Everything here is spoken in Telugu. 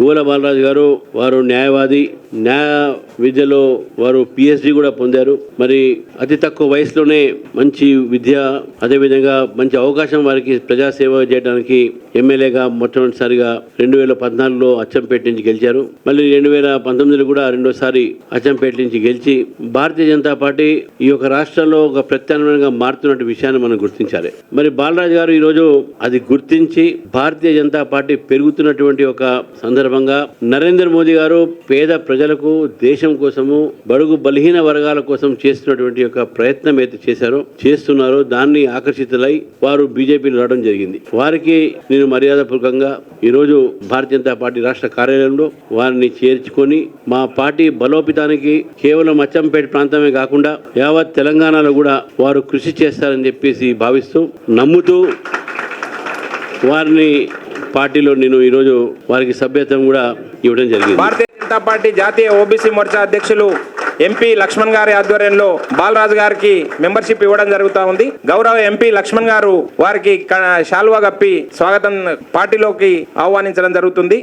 గోల బాలరాజు గారు వారు న్యాయవాది న్యాయ విద్యలో వారు పిహెచ్డి కూడా పొందారు. మరి అతి తక్కువ వయసులోనే మంచి విద్య అదేవిధంగా మంచి అవకాశం వారికి ప్రజాసేవ చేయడానికి ఎమ్మెల్యేగా మొట్టమొదటిసారిగా రెండు వేల పద్నాలుగులో అచ్చంపేట నుంచి గెలిచారు. మళ్ళీ రెండు వేల పంతొమ్మిదిలో కూడా రెండోసారి అచ్చంపేట నుంచి గెలిచి భారతీయ జనతా పార్టీ ఈ యొక్క రాష్ట్రంలో ఒక ప్రత్యామ్నాయంగా మారుతున్న విషయాన్ని మనం గుర్తించాలి. మరి బాలరాజు గారు ఈరోజు అది గుర్తించి భారతీయ జనతా పార్టీ పెరుగుతున్నటువంటి ఒక సందర్భంగా నరేంద్ర మోదీ గారు పేద ప్రజలకు దేశం కోసము బడుగు బలహీన వర్గాల కోసం చేస్తున్నటువంటి యొక్క ప్రయత్నం అయితే చేశారో చేస్తున్నారో దాన్ని ఆకర్షితులై వారు బీజేపీని రావడం జరిగింది. వారికి నేను మర్యాదపూర్వకంగా ఈరోజు భారతీయ జనతా పార్టీ రాష్ట్ర కార్యాలయంలో వారిని చేర్చుకొని మా పార్టీ బలోపేతానికి కేవలం అచ్చంపేట ప్రాంతమే కాకుండా యావత్ తెలంగాణలో కూడా వారు కృషి చేస్తారని చెప్పేసి భావిస్తూ నమ్ముతూ వారిని పార్టీలో నేను ఈరోజు వారికి సభ్యత్వం కూడా ఇవ్వడం జరిగింది. భారతీయ జనతా పార్టీ జాతీయ ఓబీసీ మోర్చా అధ్యక్షులు ఎంపీ లక్ష్మణ్ గారి ఆధ్వర్యంలో బాలరాజు గారికి మెంబర్షిప్ ఇవ్వడం జరుగుతా ఉంది. గౌరవ ఎంపీ లక్ష్మణ్ గారు వారికి శాల్వా కప్పి స్వాగతం పార్టీలోకి ఆహ్వానించడం జరుగుతుంది.